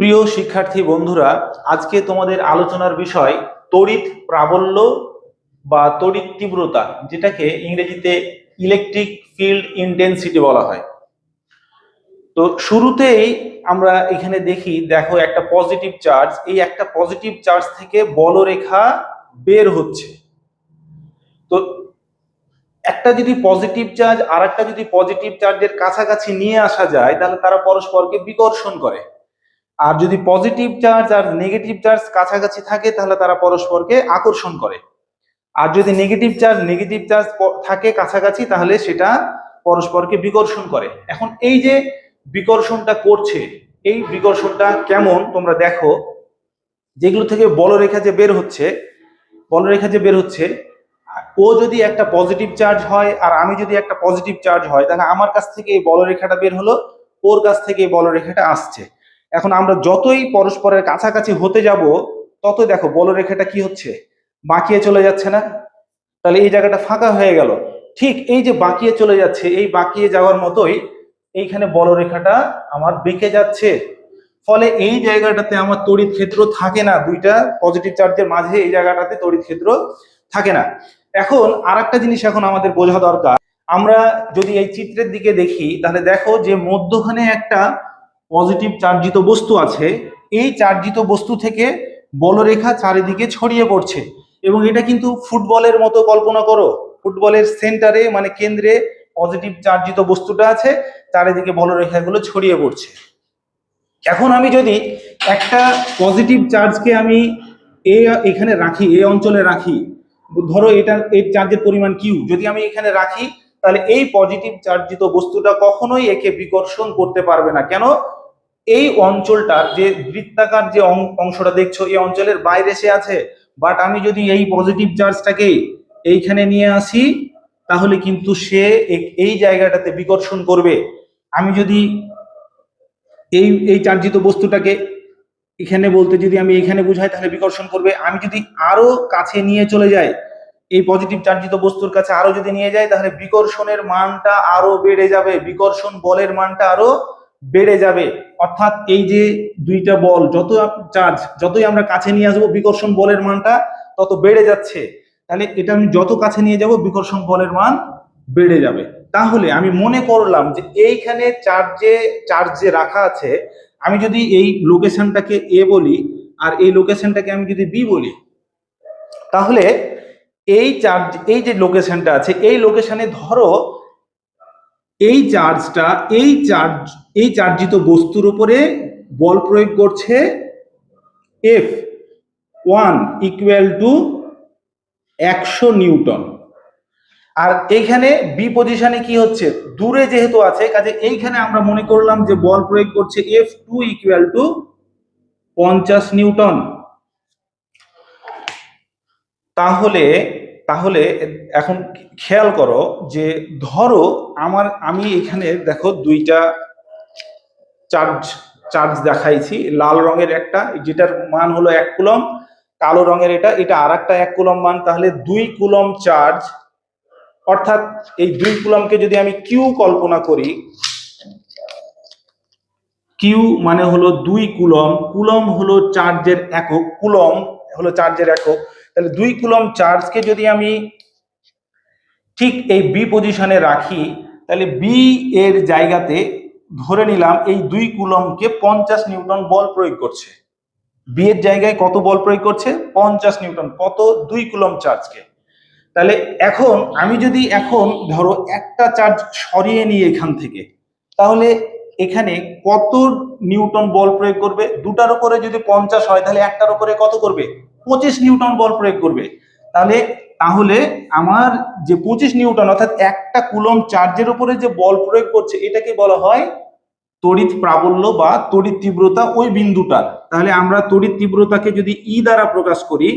প্রিয় শিক্ষার্থী বন্ধুরা, আজকে তোমাদের আলোচনার বিষয় তড়িৎ প্রাবল্য বা তড়িৎ তীব্রতা, যেটাকে ইংরেজিতে ইলেকট্রিক ফিল্ড ইন্টেন্সিটি বলা হয়। তো শুরুতেই আমরা এখানে দেখি, দেখো একটা পজিটিভ চার্জ এই একটা পজিটিভ চার্জ থেকে বলরেখা বের হচ্ছে। তো একটা যদি পজিটিভ চার্জ আর একটা যদি পজিটিভ চার্জের কাছাকাছি নিয়ে আসা যায়, তাহলে তারা পরস্পরকে বিকর্ষণ করে। আর যদি পজিটিভ চার্জ আর নেগেটিভ চার্জ কাছাকাছি থাকে, তাহলে তারা পরস্পরকে আকর্ষণ করে। আর যদি নেগেটিভ চার্জ নেগেটিভ চার্জ থাকে কাছাকাছি, তাহলে সেটা পরস্পরকে বিকর্ষণ করে। এখন এই যে বিকর্ষণটা করছে, এই বিকর্ষণটা কেমন তোমরা দেখো। যেগুলো থেকে বলরেখা যে বের হচ্ছে, বলরেখা যে বের হচ্ছে, ও যদি একটা পজিটিভ চার্জ হয় আর আমি যদি একটা পজিটিভ চার্জ হয়, তাহলে আমার কাছ থেকে এই বলরেখাটা বের হলো, ওর কাছ থেকে এই বলরেখাটা আসছে। এখন আমরা যতই পরস্পরের কাছাকাছি হতে যাব তত দেখো বলরেখাটা কি হচ্ছে? বাঁকিয়ে চলে যাচ্ছে না? তাহলে এই জায়গাটা ফাঁকা হয়ে গেল। ঠিক এই যে বাঁকিয়ে চলে যাচ্ছে, এই বাঁকিয়ে যাওয়ার মতোই এইখানে বলরেখাটা আমার বেঁকে যাচ্ছে। ফলে এই জায়গাটাতে আমার তড়িৎ ক্ষেত্র থাকে না, দুইটা পজিটিভ চার্জের মাঝে এই জায়গাটাতে তড়িৎ ক্ষেত্র থাকে না। এখন আর জিনিস এখন আমাদের বোঝা দরকার। আমরা যদি এই চিত্রের দিকে দেখি, তাহলে দেখো যে মধ্যখানে একটা পজিটিভ চার্জিত বস্তু আছে, এই চার্জিত বস্তু থেকে বলরেখা চারিদিকে ছড়িয়ে পড়ছে। এবং এটা কিন্তু ফুটবলের মতো কল্পনা করো, ফুটবলের সেন্টারে মানে কেন্দ্রে পজিটিভ চার্জিত বস্তুটা আছে, চারিদিকে বলরেখাগুলো ছড়িয়ে পড়ছে। এখন আমি যদি একটা পজিটিভ চার্জকে আমি এ, এখানে রাখি এই অঞ্চলে রাখি, ধরো এটা এই চার্জের পরিমাণ কিউ যদি আমি এখানে রাখি, তাহলে এই পজিটিভ চার্জিত বস্তুটা কখনোই একে বিকর্ষণ করতে পারবে না। কেন? এই অঞ্চলটার যে বৃত্তাকার যে অংশটা দেখছ, এই অঞ্চলের বাইরে সে আছে। বাট আমি যদি এই পজিটিভ চার্জটাকে এইখানে নিয়ে আসি, তাহলে কিন্তু সে এই জায়গাটাতে বিকর্ষণ করবে। আমি যদি এই এই চার্জিত বস্তুটাকে এখানে বলতে যদি আমি এখানে বুঝাই, তাহলে বিকর্ষণ করবে। আমি যদি আরও কাছে নিয়ে চলে যাই, এই পজিটিভ চার্জিত বস্তুর কাছে আরও যদি নিয়ে যাই, তাহলে বিকর্ষণের মানটা আরও বেড়ে যাবে। বিকর্ষণ বলের মানটা আরও বেড়ে যাবে। অর্থাৎ এই যে দুইটা বল, যত চার্জ যতই আমরা কাছে নিয়ে আসব বিকর্ষণ বলের মানটা, তত বেড়ে যাচ্ছে। তাহলে এটা আমি যত কাছে নিয়ে যাব, বিকর্ষণ বলের মান বেড়ে যাবে। তাহলে আমি মনে করলাম যে এইখানে চার্জে চার্জে রাখা আছে। আমি যদি এই লোকেশনটাকে এ বলি আর এই লোকেশনটাকে আমি যদি বি বলি, তাহলে এই চার্জ এই যে লোকেশনটা আছে, এই লোকেশনে ধরো এই চার্জটা এই চার্জ এই চার্জিত বস্তুর উপরে বল প্রয়োগ করছে এফ ওয়ান ইকুয়াল টু একশো নিউটন। আর এইখানে বি পজিশনে কি হচ্ছে? দূরে যেহেতু আছে, কাজে এইখানে আমরা মনে করলাম যে বল প্রয়োগ করছে এফ টু ইকুয়াল টু পঞ্চাশ নিউটন। তাহলে তাহলে এখন খেয়াল করো যে ধরো আমার, আমি এখানে দেখো দুইটা চার্জ চার্জ দেখাইছি। লাল রঙের একটা, যেটার মান হলো এক কুলম, কালো রঙের এটা এটা আর একটা এক কুলম মান, তাহলে দুই কুলম চার্জ অর্থাৎ এই দুই কুলমকে যদি আমি কিউ কল্পনা করি কিউ মানে হলো দুই কুলম কুলম হলো চার্জের একক, কুলম হলো চার্জের একক। তাহলে দুই কুলম চার্জকে যদি আমি ঠিক এই বি পজিশনে রাখি, তাহলে বি এর জায়গাতে ধরে নিলাম এই দুই কুলমকে পঞ্চাশ নিউটন বল প্রয়োগ করছে। বি এর জায়গায় কত বল প্রয়োগ করছে? পঞ্চাশ নিউটন। কত? দুই কুলম চার্জকে। তাহলে এখন আমি যদি এখন ধরো একটা চার্জ সরিয়ে নিই এখান থেকে, তাহলে এখানে কত নিউটন বল প্রয়োগ করবে? দুটার উপরে যদি পঞ্চাশ হয়, তাহলে একটার উপরে কত করবে? পঁচিশ নিউটন বল প্রয়োগ করবে। তাহলে তাহলে আমার যে পঁচিশ নিউটন, অর্থাৎ একটা কুলম চার্জের উপরে যে বল প্রয়োগ করছে, এটাকে বলা হয় তড়িৎ প্রাবল্য বা তড়িৎ তীব্রতা ওই বিন্দুটার তাহলে আমরা তড়িৎ তীব্রতাকে যদি ই দ্বারা প্রকাশ করি,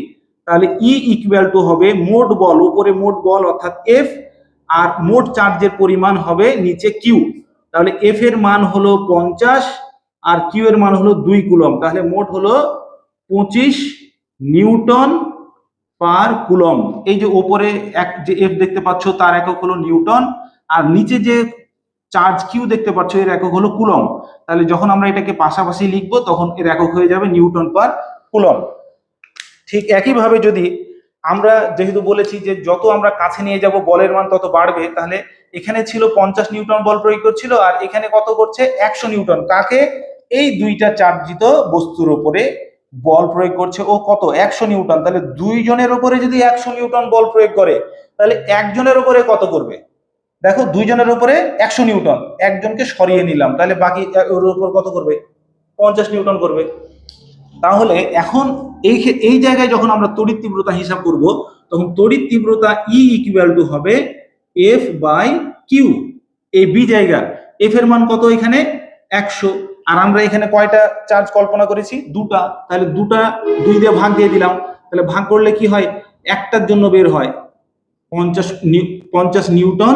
তাহলে ই ইকুয়াল টু হবে মোট বল, উপরে মোট বল, অর্থাৎ এফ আর মোট চার্জের পরিমাণ হবে নিচে কিউ তাহলে এফ এর মান হলো পঞ্চাশ, আর কিউ এর মান হলো দুই কুলম তাহলে মোট হলো পঁচিশ নিউটন পার কুলম এই যে ওপরে এক যে এফ দেখতে পাচ্ছ, তার একক হলো নিউটন, আর নিচে যে চার্জ কিউ দেখতে পাচ্ছ, এর একক হলো কুলম তাহলে যখন আমরা এটাকে পাশাপাশি লিখব, তখন এর একক হয়ে যাবে নিউটন পার কুলম ঠিক একইভাবে যদি আমরা যেহেতু বলেছি যে যত আমরা কাছে নিয়ে যাব, বলের মান তত বাড়বে, তাহলে এখানে ছিল পঞ্চাশ নিউটন বল প্রয়োগ করছিল, আর এখানে কত করছে? একশো নিউটন। কাকে? এই দুইটা চার্জিত বস্তুর উপরে বল প্রয়োগ করছে ও কত? একশো নিউটন। তাহলে দুইজনের উপরে যদি একশো নিউটন বল প্রয়োগ করে, তাহলে একজনের উপরে কত করবে? দেখো, দুইজনের উপরে একশো নিউটন। একজনকে সরিয়ে নিলাম, তাহলে বাকি ওর উপর কত করবে? পঞ্চাশ নিউটন করবে। তাহলে এখন এই এই জায়গায় যখন আমরা তড়িৎ তীব্রতা হিসাব করব, তখন তড়িৎ তীব্রতা ই ইকুয়াল টু হবে এফ বাই কিউ এই বি জায়গা। এফ এর মান কত এখানে? একশো। আর আমরা এখানে কয়টা চার্জ কল্পনা করেছি? দুটা। তাহলে দুটা দুই দিয়ে ভাগ দিয়ে দিলাম। তাহলে ভাগ করলে কি হয়? একটার জন্য বের হয় পঞ্চাশ পঞ্চাশ নিউটন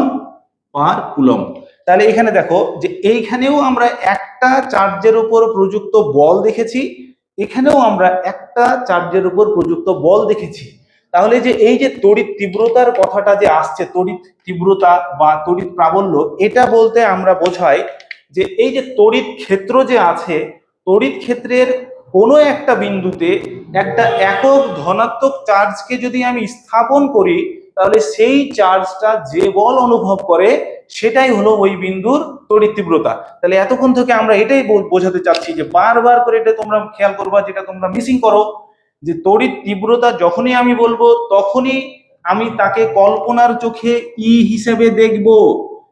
পার কুলম তাহলে এখানে দেখো যে এইখানেও আমরা একটা চার্জের উপর প্রযুক্ত বল দেখেছি, এখানেও আমরা একটা চার্জের উপর প্রযুক্ত বল দেখেছি। তাহলে যে এই যে তড়িৎ তীব্রতার কথাটা যে আসছে, তড়িৎ তীব্রতা বা তড়িৎ প্রাবল্য, এটা বলতে আমরা বোঝাই যে এই যে তড়িৎ ক্ষেত্র যে আছে, তড়িৎ ক্ষেত্রের কোনো একটা বিন্দুতে একটা একক ধনাত্মক চার্জকে যদি আমি স্থাপন করি, তাহলে সেই চার্জটা যে বল অনুভব করে, সেটাই হলো ওই বিন্দুর তড়িৎ তীব্রতা। তাহলে এতক্ষণ থেকে আমরা এটাই বোঝাতে চাচ্ছি যে বারবার করে এটা তোমরা খেয়াল করবা, যেটা তোমরা মিসিং করো, যে তড়িৎ তীব্রতা যখনই আমি বলব, তখনই আমি তাকে কল্পনার চোখে ই হিসেবে দেখব।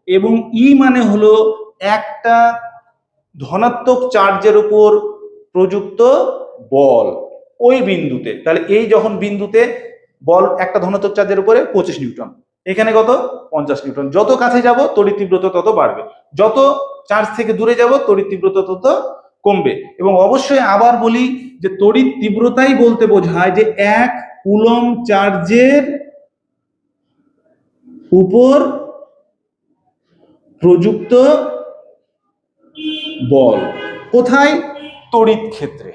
এবং ই মানে হলো একটা ধনাত্মক চার্জের উপর প্রযুক্ত বল ওই বিন্দুতে, তাহলে এই যখন বিন্দুতে বল একটা ধনাত্মক চার্জের উপরে পঁচিশ নিউটন, এখানে কত? পঞ্চাশ নিউটন। যত কাছে যাব, তড়িৎ তীব্রতা তত বাড়বে। যত চার্জ থেকে দূরে যাব, তড়িৎ তীব্রতা তত কমবে। এবং অবশ্যই আবার বলি যে তড়িৎ তীব্রতাই বলতে বোঝায় যে এক কুলম চার্জের উপর প্রযুক্ত বল। কোথায়? তড়িৎ ক্ষেত্রে।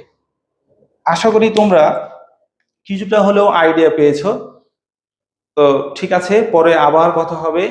আশা করি তোমরা কিছুটা হলেও আইডিয়া পেয়েছ। তো ঠিক আছে, পরে আবার কথা হবে।